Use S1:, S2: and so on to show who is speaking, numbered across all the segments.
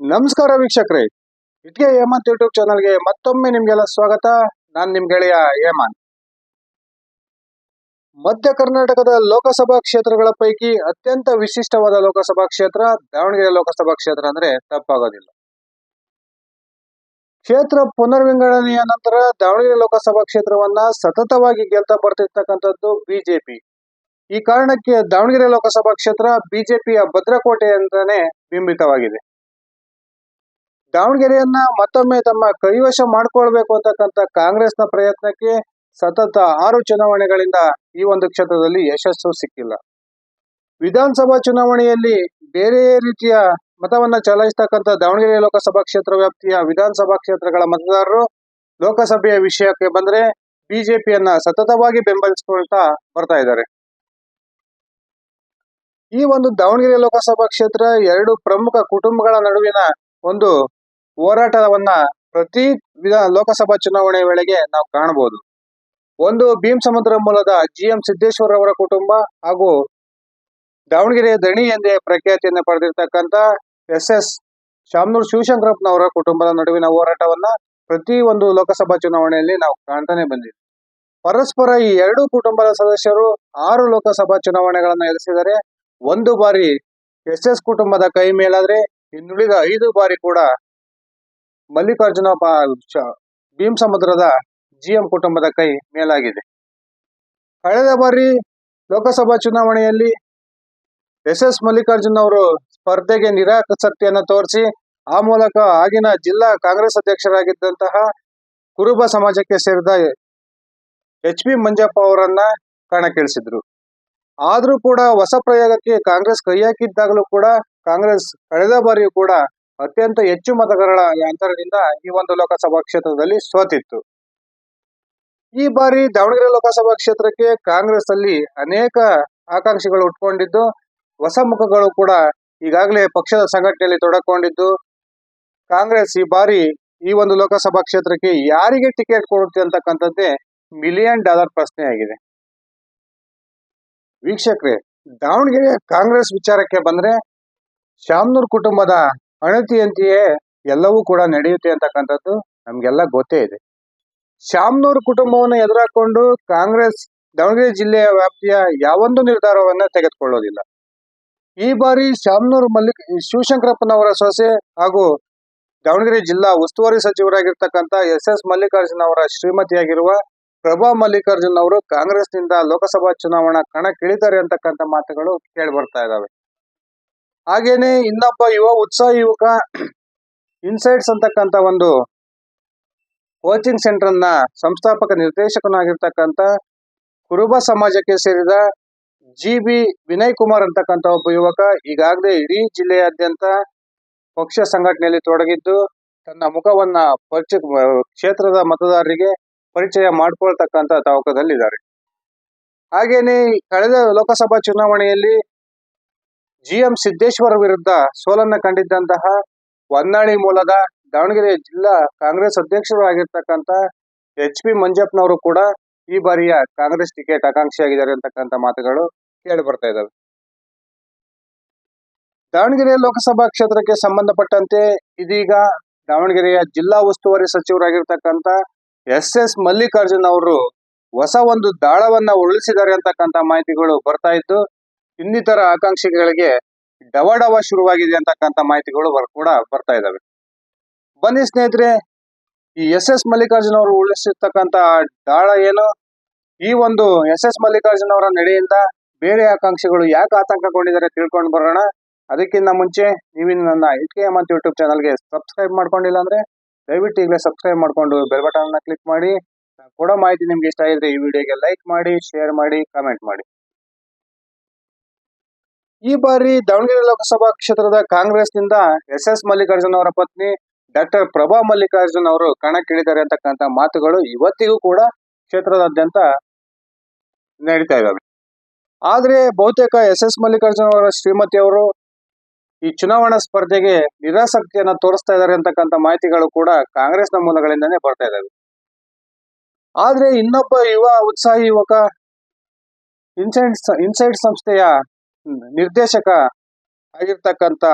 S1: ನಮಸ್ಕಾರ ವೀಕ್ಷಕರೇ. ಇಟ್ಗೆ ಹೇಮಂತ್ ಯೂಟ್ಯೂಬ್ ಚಾನಲ್ಗೆ ಮತ್ತೊಮ್ಮೆ ನಿಮ್ಗೆಲ್ಲ ಸ್ವಾಗತ. ನಾನ್ ನಿಮ್ ಗೆಳೆಯ ಹೇಮಂತ್. ಮಧ್ಯ ಕರ್ನಾಟಕದ ಲೋಕಸಭಾ ಕ್ಷೇತ್ರಗಳ ಪೈಕಿ ಅತ್ಯಂತ ವಿಶಿಷ್ಟವಾದ ಲೋಕಸಭಾ ಕ್ಷೇತ್ರ ದಾವಣಗೆರೆ ಲೋಕಸಭಾ ಕ್ಷೇತ್ರ ಅಂದ್ರೆ ತಪ್ಪಾಗೋದಿಲ್ಲ. ಕ್ಷೇತ್ರ ಪುನರ್ವಿಂಗಡಣೆಯ ನಂತರ ದಾವಣಗೆರೆ ಲೋಕಸಭಾ ಕ್ಷೇತ್ರವನ್ನ ಸತತವಾಗಿ ಗೆಲ್ತಾ ಬರ್ತಿರ್ತಕ್ಕಂಥದ್ದು ಬಿಜೆಪಿ. ಈ ಕಾರಣಕ್ಕೆ ದಾವಣಗೆರೆ ಲೋಕಸಭಾ ಕ್ಷೇತ್ರ ಬಿಜೆಪಿಯ ಭದ್ರಕೋಟೆ ಅಂತಾನೆ ಬಿಂಬಿತವಾಗಿದೆ. ದಾವಣಗೆರೆಯನ್ನ ಮತ್ತೊಮ್ಮೆ ತಮ್ಮ ಕೈವಶ ಮಾಡ್ಕೊಳ್ಬೇಕು ಅಂತಕ್ಕಂಥ ಕಾಂಗ್ರೆಸ್ನ ಪ್ರಯತ್ನಕ್ಕೆ ಸತತ ಆರು ಚುನಾವಣೆಗಳಿಂದ ಈ ಒಂದು ಕ್ಷೇತ್ರದಲ್ಲಿ ಯಶಸ್ಸು ಸಿಕ್ಕಿಲ್ಲ. ವಿಧಾನಸಭಾ ಚುನಾವಣೆಯಲ್ಲಿ ಬೇರೆ ರೀತಿಯ ಮತವನ್ನ ಚಲಾಯಿಸ್ತಕ್ಕಂಥ ದಾವಣಗೆರೆ ಲೋಕಸಭಾ ಕ್ಷೇತ್ರ ವ್ಯಾಪ್ತಿಯ ವಿಧಾನಸಭಾ ಕ್ಷೇತ್ರಗಳ ಮತದಾರರು ಲೋಕಸಭೆಯ ವಿಷಯಕ್ಕೆ ಬಂದ್ರೆ ಬಿಜೆಪಿಯನ್ನ ಸತತವಾಗಿ ಬೆಂಬಲಿಸಿಕೊಳ್ತಾ ಬರ್ತಾ ಇದ್ದಾರೆ. ಈ ಒಂದು ದಾವಣಗೆರೆ ಲೋಕಸಭಾ ಕ್ಷೇತ್ರ ಎರಡು ಪ್ರಮುಖ ಕುಟುಂಬಗಳ ನಡುವಿನ ಒಂದು ಹೋರಾಟವನ್ನ ಪ್ರತಿ ವಿಧ ಲೋಕಸಭಾ ಚುನಾವಣೆ ವೇಳೆಗೆ ನಾವು ಕಾಣಬಹುದು. ಒಂದು ಭೀಮ್ ಸಮುದ್ರ ಮೂಲದ ಜಿ ಎಂ ಸಿದ್ದೇಶ್ವರ ಅವರ ಕುಟುಂಬ ಹಾಗೂ ದಾವಣಗೆರೆ ದಣಿ ಎಂದೇ ಪ್ರಖ್ಯಾತಿಯನ್ನು ಪಡೆದಿರ್ತಕ್ಕಂಥ ಎಸ್ ಎಸ್ ಶಾಮನೂರ್ ಶಿವಶಂಕರಪ್ಪನವರ ಕುಟುಂಬದ ನಡುವಿನ ಹೋರಾಟವನ್ನ ಪ್ರತಿ ಒಂದು ಲೋಕಸಭಾ ಚುನಾವಣೆಯಲ್ಲಿ ನಾವು ಕಾಣ್ತಾನೆ ಬಂದಿದ್ದೀವಿ ಪರಸ್ಪರ ಈ ಎರಡು ಕುಟುಂಬದ ಸದಸ್ಯರು ಆರು ಲೋಕಸಭಾ ಚುನಾವಣೆಗಳನ್ನ ಎದುರಿಸಿದರೆ ಒಂದು ಬಾರಿ ಎಸ್ ಎಸ್ ಕುಟುಂಬದ ಕೈ ಮೇಲಾದ್ರೆ ಇನ್ನುಳಿದ ಐದು ಬಾರಿ ಕೂಡ ಮಲ್ಲಿಕಾರ್ಜುನ ಭೀಮ್ ಸಮುದ್ರದ ಜಿಎಂ ಕುಟುಂಬದ ಕೈ ಮೇಲಾಗಿದೆ. ಕಳೆದ ಬಾರಿ ಲೋಕಸಭಾ ಚುನಾವಣೆಯಲ್ಲಿ ಎಸ್ ಎಸ್ ಮಲ್ಲಿಕಾರ್ಜುನ್ ಅವರು ಸ್ಪರ್ಧೆಗೆ ನಿರಾಸಕ್ತಿಯನ್ನು ತೋರಿಸಿ, ಆ ಮೂಲಕ ಆಗಿನ ಜಿಲ್ಲಾ ಕಾಂಗ್ರೆಸ್ ಅಧ್ಯಕ್ಷರಾಗಿದ್ದಂತಹ ಕುರುಬ ಸಮಾಜಕ್ಕೆ ಸೇರಿದ ಎಚ್ ಪಿ ಮಂಜಪ್ಪ ಅವರನ್ನ ಕಣಕ್ಕಿಳಿಸಿದ್ರು. ಆದರೂ ಕೂಡ ಹೊಸ ಪ್ರಯೋಗಕ್ಕೆ ಕಾಂಗ್ರೆಸ್ ಕೈ ಹಾಕಿದ್ದಾಗಲೂ ಕೂಡ ಕಾಂಗ್ರೆಸ್ ಕಳೆದ ಬಾರಿಯೂ ಕೂಡ ಅತ್ಯಂತ ಹೆಚ್ಚು ಮತಗಳ ಅಂತರದಿಂದ ಈ ಒಂದು ಲೋಕಸಭಾ ಕ್ಷೇತ್ರದಲ್ಲಿ ಸೋತಿತ್ತು. ಈ ಬಾರಿ ದಾವಣಗೆರೆ ಲೋಕಸಭಾ ಕ್ಷೇತ್ರಕ್ಕೆ ಕಾಂಗ್ರೆಸ್ ಅಲ್ಲಿ ಅನೇಕ ಆಕಾಂಕ್ಷಿಗಳು ಉಟ್ಕೊಂಡಿದ್ದು, ಹೊಸ ಮುಖಗಳು ಕೂಡ ಈಗಾಗಲೇ ಪಕ್ಷದ ಸಂಘಟನೆಯಲ್ಲಿ ತೊಡಕೊಂಡಿದ್ದು, ಕಾಂಗ್ರೆಸ್ ಈ ಬಾರಿ ಈ ಒಂದು ಲೋಕಸಭಾ ಕ್ಷೇತ್ರಕ್ಕೆ ಯಾರಿಗೆ ಟಿಕೆಟ್ ಕೊಡುತ್ತೆ ಅಂತಕ್ಕಂಥದ್ದೇ ಮಿಲಿಯನ್ ಡಾಲರ್ ಪ್ರಶ್ನೆ ಆಗಿದೆ ವೀಕ್ಷಕರೇ, ದಾವಣಗೆರೆ ಕಾಂಗ್ರೆಸ್ ವಿಚಾರಕ್ಕೆ ಬಂದ್ರೆ, ಶಾಮನೂರ್ ಕುಟುಂಬದ ಅಣತಿಯಂತೆಯೇ ಎಲ್ಲವೂ ಕೂಡ ನಡೆಯುತ್ತೆ ಅಂತಕ್ಕಂಥದ್ದು ನಮ್ಗೆಲ್ಲ ಗೊತ್ತೇ ಇದೆ. ಶಾಮ್ನೂರ್ ಕುಟುಂಬವನ್ನು ಎದುರಾಕೊಂಡು ಕಾಂಗ್ರೆಸ್, ದಾವಣಗೆರೆ ಜಿಲ್ಲೆಯ ವ್ಯಾಪ್ತಿಯ ಯಾವೊಂದು ನಿರ್ಧಾರವನ್ನ ತೆಗೆದುಕೊಳ್ಳೋದಿಲ್ಲ. ಈ ಬಾರಿ ಶಾಮ್ನೂರ್ ಮಲ್ಲಿಕ್ ಶಿವಶಂಕರಪ್ಪನವರ ಸೊಸೆ ಹಾಗೂ ದಾವಣಗೆರೆ ಜಿಲ್ಲಾ ಉಸ್ತುವಾರಿ ಸಚಿವರಾಗಿರ್ತಕ್ಕಂಥ ಎಸ್ ಎಸ್ ಮಲ್ಲಿಕಾರ್ಜುನ್ ಅವರ ಶ್ರೀಮತಿಯಾಗಿರುವ ಪ್ರಭಾ ಮಲ್ಲಿಕಾರ್ಜುನ್ ಅವರು ಕಾಂಗ್ರೆಸ್ನಿಂದ ಲೋಕಸಭಾ ಚುನಾವಣಾ ಕಣಕ್ಕಿಳಿತಾರೆ ಅಂತಕ್ಕಂಥ ಮಾತುಗಳು ಕೇಳಿ ಬರ್ತಾ ಇದಾವೆ. ಹಾಗೇನೆ ಇನ್ನೊಬ್ಬ ಯುವ, ಉತ್ಸಾಹ ಯುವಕ ಇನ್ಸೈಟ್ಸ್ ಅಂತಕ್ಕಂಥ ಒಂದು ಕೋಚಿಂಗ್ ಸೆಂಟರ್ನ ಸಂಸ್ಥಾಪಕ ನಿರ್ದೇಶಕನಾಗಿರ್ತಕ್ಕಂಥ ಕುರುಬ ಸಮಾಜಕ್ಕೆ ಸೇರಿದ ಜಿ ಬಿ ವಿನಯ್ ಕುಮಾರ್ ಅಂತಕ್ಕಂಥ ಒಬ್ಬ ಯುವಕ ಈಗಾಗಲೇ ಇಡೀ ಜಿಲ್ಲೆಯಾದ್ಯಂತ ಪಕ್ಷ ಸಂಘಟನೆಯಲ್ಲಿ ತೊಡಗಿದ್ದು, ತನ್ನ ಮುಖವನ್ನ ಪರಿಚಯ ಕ್ಷೇತ್ರದ ಮತದಾರರಿಗೆ ಪರಿಚಯ ಮಾಡಿಕೊಳ್ತಕ್ಕಂಥ ತವಕದಲ್ಲಿದ್ದಾರೆ. ಹಾಗೇನೆ ಕಳೆದ ಲೋಕಸಭಾ ಚುನಾವಣೆಯಲ್ಲಿ ಜಿ ಎಂ ಸಿದ್ದೇಶ್ವರ ವಿರುದ್ಧ ಸೋಲನ್ನ ಕಂಡಿದ್ದಂತಹ ಹೊನ್ನಾಳಿ ಮೂಲದ ದಾವಣಗೆರೆ ಜಿಲ್ಲಾ ಕಾಂಗ್ರೆಸ್ ಅಧ್ಯಕ್ಷರು ಆಗಿರ್ತಕ್ಕಂಥ ಎಚ್ ಪಿ ಮಂಜಪ್ಪನವರು ಕೂಡ ಈ ಬಾರಿಯ ಕಾಂಗ್ರೆಸ್ ಟಿಕೆಟ್ ಆಕಾಂಕ್ಷಿಯಾಗಿದ್ದಾರೆ ಅಂತಕ್ಕಂಥ ಮಾತುಗಳು ಕೇಳಿ ಬರ್ತಾ ಇದ್ದಾವೆ. ದಾವಣಗೆರೆ ಲೋಕಸಭಾ ಕ್ಷೇತ್ರಕ್ಕೆ ಸಂಬಂಧಪಟ್ಟಂತೆ ಇದೀಗ ದಾವಣಗೆರೆಯ ಜಿಲ್ಲಾ ಉಸ್ತುವಾರಿ ಸಚಿವರಾಗಿರ್ತಕ್ಕಂಥ ಎಸ್ ಎಸ್ ಮಲ್ಲಿಕಾರ್ಜುನ್ ಅವರು ಹೊಸ ಒಂದು ದಾಳವನ್ನ ಉರುಳಿಸಿದ್ದಾರೆ ಅಂತಕ್ಕಂಥ ಮಾಹಿತಿಗಳು ಬರ್ತಾ ಇದ್ದು ಇನ್ನಿತರ ಆಕಾಂಕ್ಷಿಗಳಿಗೆ ಡವಡವ ಶುರುವಾಗಿದೆ ಅಂತಕ್ಕಂಥ ಮಾಹಿತಿಗಳು ಕೂಡ ಬರ್ತಾ ಇದಾವೆ. ಬನ್ನಿ ಸ್ನೇಹಿತರೆ, ಈ ಎಸ್ ಎಸ್ ಮಲ್ಲಿಕಾರ್ಜುನ ಅವರು ಉಳಿಸಿರ್ತಕ್ಕಂಥ ದಾಳ ಏನು? ಈ ಒಂದು ಎಸ್ ಎಸ್ ಮಲ್ಲಿಕಾರ್ಜುನ ಅವರ ನಡೆಯಿಂದ ಬೇರೆ ಆಕಾಂಕ್ಷಿಗಳು ಯಾಕೆ ಆತಂಕಗೊಂಡಿದ್ದಾರೆ ತಿಳ್ಕೊಂಡು ಬರೋಣ. ಅದಕ್ಕಿಂತ ಮುಂಚೆ ನೀವು ನನ್ನ ಎಚ್ ಕೆ ಅಂತ ಯೂಟ್ಯೂಬ್ ಚಾನಲ್ಗೆ ಸಬ್ಸ್ಕ್ರೈಬ್ ಮಾಡ್ಕೊಂಡಿಲ್ಲ ಅಂದ್ರೆ ದಯವಿಟ್ಟು ಈಗಲೇ ಸಬ್ಸ್ಕ್ರೈಬ್ ಮಾಡ್ಕೊಂಡು ಬೆಲ್ ಬಟನ್ ಅನ್ನ ಕ್ಲಿಕ್ ಮಾಡಿ. ಕೊಡೋ ಮಾಹಿತಿ ನಿಮ್ಗೆ ಇಷ್ಟ ಆಗಿದ್ರೆ ಈ ವಿಡಿಯೋಗೆ ಲೈಕ್ ಮಾಡಿ, ಶೇರ್ ಮಾಡಿ, ಕಮೆಂಟ್ ಮಾಡಿ. ಈ ಬಾರಿ ದಾವಣಗೆರೆ ಲೋಕಸಭಾ ಕ್ಷೇತ್ರದ ಕಾಂಗ್ರೆಸ್ನಿಂದ ಎಸ್ ಎಸ್ ಮಲ್ಲಿಕಾರ್ಜುನ್ ಅವರ ಪತ್ನಿ ಡಾಕ್ಟರ್ ಪ್ರಭಾ ಮಲ್ಲಿಕಾರ್ಜುನ್ ಅವರು ಕಣಕ್ಕಿಳಿದ್ದಾರೆ ಅಂತಕ್ಕಂಥ ಮಾತುಗಳು ಇವತ್ತಿಗೂ ಕೂಡ ಕ್ಷೇತ್ರದಾದ್ಯಂತ ನಡೀತಾ ಇದ್ದಾವೆ. ಆದ್ರೆ ಬಹುತೇಕ ಎಸ್ ಎಸ್ ಮಲ್ಲಿಕಾರ್ಜುನ್ ಅವರ ಶ್ರೀಮತಿ ಅವರು ಈ ಚುನಾವಣಾ ಸ್ಪರ್ಧೆಗೆ ನಿರಾಸಕ್ತಿಯನ್ನ ತೋರಿಸ್ತಾ ಇದ್ದಾರೆ ಅಂತಕ್ಕಂಥ ಮಾಹಿತಿಗಳು ಕೂಡ ಕಾಂಗ್ರೆಸ್ನ ಮೂಲಗಳಿಂದನೇ ಬರ್ತಾ ಇದ್ದಾವೆ. ಆದ್ರೆ ಇನ್ನೊಬ್ಬ ಯುವ ಉತ್ಸಾಹಿ ಯುವಕ ಇನ್ಸೈಡ್ ಇನ್ಸೈಡ್ ಸಂಸ್ಥೆಯ ನಿರ್ದೇಶಕ ಆಗಿರ್ತಕ್ಕಂಥ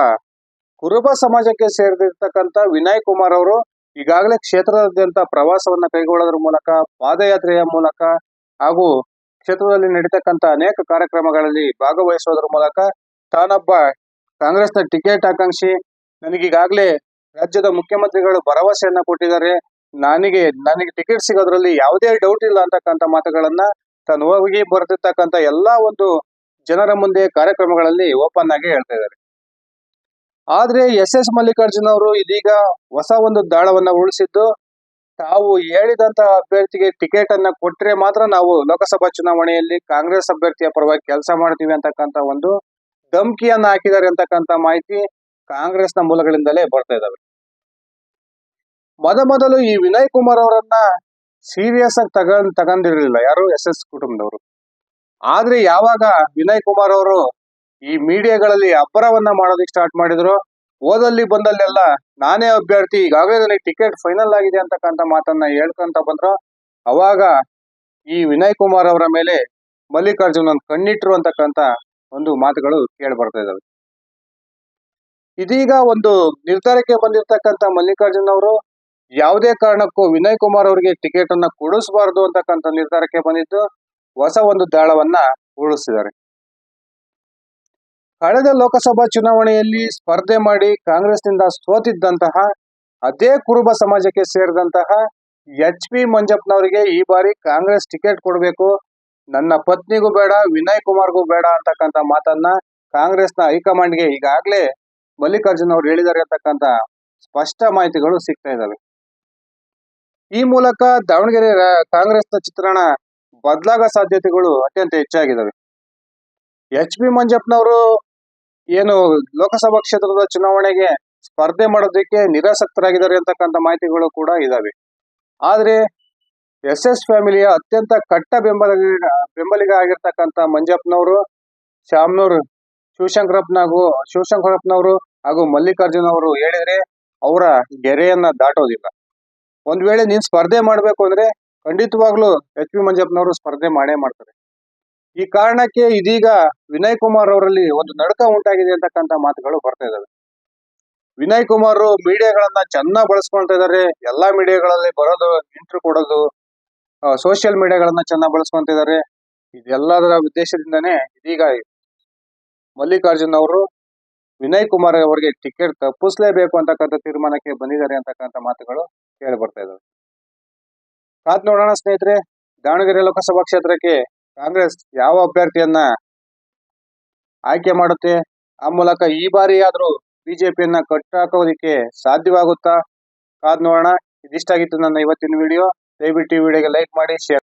S1: ಕುರುಬ ಸಮಾಜಕ್ಕೆ ಸೇರಿದಿರ್ತಕ್ಕಂಥ ವಿನಯ್ ಕುಮಾರ್ ಅವರು ಈಗಾಗಲೇ ಕ್ಷೇತ್ರದಾದ್ಯಂತ ಪ್ರವಾಸವನ್ನ ಕೈಗೊಳ್ಳೋದ್ರ ಮೂಲಕ, ಪಾದಯಾತ್ರೆಯ ಮೂಲಕ ಹಾಗೂ ಕ್ಷೇತ್ರದಲ್ಲಿ ನಡೀತಕ್ಕಂಥ ಅನೇಕ ಕಾರ್ಯಕ್ರಮಗಳಲ್ಲಿ ಭಾಗವಹಿಸೋದ್ರ ಮೂಲಕ ತಾನೊಬ್ಬ ಕಾಂಗ್ರೆಸ್ನ ಟಿಕೆಟ್ ಆಕಾಂಕ್ಷಿ. ನನಗೀಗಾಗಲೇ ರಾಜ್ಯದ ಮುಖ್ಯಮಂತ್ರಿಗಳು ಭರವಸೆಯನ್ನ ಕೊಟ್ಟಿದ್ದಾರೆ. ನನಗೆ ನನಗೆ ಟಿಕೆಟ್ ಸಿಗೋದ್ರಲ್ಲಿ ಯಾವುದೇ ಡೌಟ್ ಇಲ್ಲ ಅಂತಕ್ಕಂಥ ಮಾತುಗಳನ್ನ ತಾನು ಹೋಗಿ ಬರ್ತಿರ್ತಕ್ಕಂಥ ಎಲ್ಲಾ ಒಂದು ಜನರ ಮುಂದೆ ಕಾರ್ಯಕ್ರಮಗಳಲ್ಲಿ ಓಪನ್ ಆಗಿ ಹೇಳ್ತಾ ಇದ್ದಾರೆ. ಆದ್ರೆ ಎಸ್ ಎಸ್ ಮಲ್ಲಿಕಾರ್ಜುನ್ ಅವರು ಇದೀಗ ಹೊಸ ಒಂದು ದಾಳವನ್ನ ಉಳಿಸಿದ್ದು ತಾವು ಹೇಳಿದಂತ ಅಭ್ಯರ್ಥಿಗೆ ಟಿಕೆಟ್ ಅನ್ನ ಕೊಟ್ರೆ ಮಾತ್ರ ನಾವು ಲೋಕಸಭಾ ಚುನಾವಣೆಯಲ್ಲಿ ಕಾಂಗ್ರೆಸ್ ಅಭ್ಯರ್ಥಿಯ ಪರವಾಗಿ ಕೆಲಸ ಮಾಡ್ತೀವಿ ಅಂತಕ್ಕಂತ ಒಂದು ಧಮಕಿಯನ್ನ ಹಾಕಿದ್ದಾರೆ ಅಂತಕ್ಕಂತ ಮಾಹಿತಿ ಕಾಂಗ್ರೆಸ್ನ ಮೂಲಗಳಿಂದಲೇ ಬರ್ತಾ ಇದಾವೆ. ಮೊದಮೊದಲು ಈ ವಿನಯ್ ಕುಮಾರ್ ಅವರನ್ನ ಸೀರಿಯಸ್ ಆಗಿ ತಗೊಂಡ್ ತಗೊಂಡಿರಲಿಲ್ಲ ಯಾರು? ಎಸ್ ಎಸ್ ಕುಟುಂಬದವರು. ಆದ್ರೆ ಯಾವಾಗ ವಿನಯ್ ಕುಮಾರ್ ಅವರು ಈ ಮೀಡಿಯಾಗಳಲ್ಲಿ ಅಬ್ಬರವನ್ನ ಮಾಡೋದಕ್ಕೆ ಸ್ಟಾರ್ಟ್ ಮಾಡಿದ್ರು, ಓದಲ್ಲಿ ಬಂದಲ್ಲೆಲ್ಲ ನಾನೇ ಅಭ್ಯರ್ಥಿ, ಈಗಾಗಲೇ ನನಗೆ ಟಿಕೆಟ್ ಫೈನಲ್ ಆಗಿದೆ ಅಂತಕ್ಕಂಥ ಮಾತನ್ನ ಹೇಳ್ಕೊಂತ ಬಂದ್ರು. ಅವಾಗ ಈ ವಿನಯ್ ಕುಮಾರ್ ಅವರ ಮೇಲೆ ಮಲ್ಲಿಕಾರ್ಜುನ್ ಕಣ್ಣಿಟ್ರು ಅಂತಕ್ಕಂಥ ಒಂದು ಮಾತುಗಳು ಕೇಳಿ ಬರ್ತಾ ಇದಾವೆ. ಇದೀಗ ಒಂದು ನಿರ್ಧಾರಕ್ಕೆ ಬಂದಿರತಕ್ಕಂತ ಮಲ್ಲಿಕಾರ್ಜುನ್ ಅವರು ಯಾವುದೇ ಕಾರಣಕ್ಕೂ ವಿನಯ್ ಕುಮಾರ್ ಅವರಿಗೆ ಟಿಕೆಟ್ ಅನ್ನ ಕೊಡಿಸಬಾರದು ಅಂತಕ್ಕಂಥ ನಿರ್ಧಾರಕ್ಕೆ ಬಂದಿದ್ದು. ಹೊಸ ಒಂದು ದಾಳವನ್ನ ಉರುಳಿಸಿದ್ದಾರೆ. ಕಳೆದ ಲೋಕಸಭಾ ಚುನಾವಣೆಯಲ್ಲಿ ಸ್ಪರ್ಧೆ ಮಾಡಿ ಕಾಂಗ್ರೆಸ್ನಿಂದ ಸೋತಿದ್ದಂತಹ, ಅದೇ ಕುರುಬ ಸಮಾಜಕ್ಕೆ ಸೇರಿದಂತಹ ಎಚ್ ಪಿ ಮಂಜಪ್ಪನವರಿಗೆ ಈ ಬಾರಿ ಕಾಂಗ್ರೆಸ್ ಟಿಕೆಟ್ ಕೊಡಬೇಕು. ನನ್ನ ಪತ್ನಿಗೂ ಬೇಡ, ವಿನಯ್ ಕುಮಾರ್ಗೂ ಬೇಡ ಅಂತಕ್ಕಂಥ ಮಾತನ್ನ ಕಾಂಗ್ರೆಸ್ನ ಹೈಕಮಾಂಡ್ಗೆ ಈಗಾಗಲೇ ಮಲ್ಲಿಕಾರ್ಜುನ್ ಅವರು ಹೇಳಿದ್ದಾರೆ ಅಂತಕ್ಕಂಥ ಸ್ಪಷ್ಟ ಮಾಹಿತಿಗಳು ಸಿಗ್ತಾ ಇದ್ದಾವೆ. ಈ ಮೂಲಕ ದಾವಣಗೆರೆ ಕಾಂಗ್ರೆಸ್ನ ಚಿತ್ರಣ ಬದಲಾಗೋ ಸಾಧ್ಯತೆಗಳು ಅತ್ಯಂತ ಹೆಚ್ಚಾಗಿದ್ದಾವೆ. ಎಚ್ ಬಿ ಮಂಜಪ್ಪನವರು ಏನು ಲೋಕಸಭಾ ಕ್ಷೇತ್ರದ ಚುನಾವಣೆಗೆ ಸ್ಪರ್ಧೆ ಮಾಡೋದಕ್ಕೆ ನಿರಾಸಕ್ತರಾಗಿದ್ದಾರೆ ಅಂತಕ್ಕಂಥ ಮಾಹಿತಿಗಳು ಕೂಡ ಇದಾವೆ. ಆದ್ರೆ ಎಸ್ ಎಸ್ ಫ್ಯಾಮಿಲಿಯ ಅತ್ಯಂತ ಕಟ್ಟ ಬೆಂಬಲ, ಬೆಂಬಲಿಗ ಆಗಿರ್ತಕ್ಕಂಥ ಮಂಜಪ್ಪನವರು ಶ್ಯಾಮ್ನೂರ್ ಶಿವಶಂಕರಪ್ಪನಾಗೂ, ಶಿವಶಂಕರಪ್ಪನವರು ಹಾಗೂ ಮಲ್ಲಿಕಾರ್ಜುನ್ ಅವರು ಹೇಳಿದ್ರೆ ಅವರ ಗೆರೆಯನ್ನ ದಾಟೋದಿಲ್ಲ. ಒಂದ್ ವೇಳೆ ನೀನ್ ಸ್ಪರ್ಧೆ ಮಾಡ್ಬೇಕು ಅಂದ್ರೆ ಖಂಡಿತವಾಗ್ಲೂ ಎಚ್ ಪಿ ಮಂಜಪ್ಪನವರು ಸ್ಪರ್ಧೆ ಮಾಡೇ ಮಾಡ್ತಾರೆ. ಈ ಕಾರಣಕ್ಕೆ ಇದೀಗ ವಿನಯ್ ಕುಮಾರ್ ಅವರಲ್ಲಿ ಒಂದು ನಡಕ ಉಂಟಾಗಿದೆ ಅಂತಕ್ಕಂಥ ಮಾತುಗಳು ಬರ್ತಾ ಇದ್ದಾವೆ ವಿನಯ್ ಕುಮಾರ್ ಮೀಡಿಯಾಗಳನ್ನ ಚೆನ್ನಾಗಿ ಬಳಸ್ಕೊಳ್ತಾ ಇದ್ದಾರೆ ಎಲ್ಲಾ ಮೀಡಿಯಾಗಳಲ್ಲಿ ಬರೋದು ಇಂಟ್ರು ಕೊಡೋದು ಸೋಷಿಯಲ್ ಮೀಡಿಯಾಗಳನ್ನ ಚೆನ್ನಾಗಿ ಬಳಸ್ಕೊಂತ ಇದಾರೆ. ಇದೆಲ್ಲದರ ಉದ್ದೇಶದಿಂದನೇ ಇದೀಗ ಮಲ್ಲಿಕಾರ್ಜುನ್ ಅವರು ವಿನಯ್ ಕುಮಾರ್ ಅವರಿಗೆ ಟಿಕೆಟ್ ತಪ್ಪಿಸ್ಲೇಬೇಕು ಅಂತಕ್ಕಂಥ ತೀರ್ಮಾನಕ್ಕೆ ಬಂದಿದ್ದಾರೆ ಅಂತಕ್ಕಂಥ ಮಾತುಗಳು ಕೇಳಿ ಬರ್ತಾ ಇದಾವೆ. ಕಾದ್ ನೋಡೋಣ ಸ್ನೇಹಿತರೆ, ದಾವಣಗೆರೆ ಲೋಕಸಭಾ ಕ್ಷೇತ್ರಕ್ಕೆ ಕಾಂಗ್ರೆಸ್ ಯಾವ ಅಭ್ಯರ್ಥಿಯನ್ನ ಆಯ್ಕೆ ಮಾಡುತ್ತೆ? ಆ ಮೂಲಕ ಈ ಬಾರಿ ಆದ್ರೂ ಬಿಜೆಪಿಯನ್ನ ಕಟ್ಟಾಕೋದಿಕ್ಕೆ ಸಾಧ್ಯವಾಗುತ್ತಾ? ಕಾದ್ ನೋಡೋಣ. ಇದಿಷ್ಟಾಗಿತ್ತು ನನ್ನ ಇವತ್ತಿನ ವಿಡಿಯೋ. ದಯವಿಟ್ಟು ಈ ವಿಡಿಯೋಗೆ ಲೈಕ್ ಮಾಡಿ, ಶೇರ್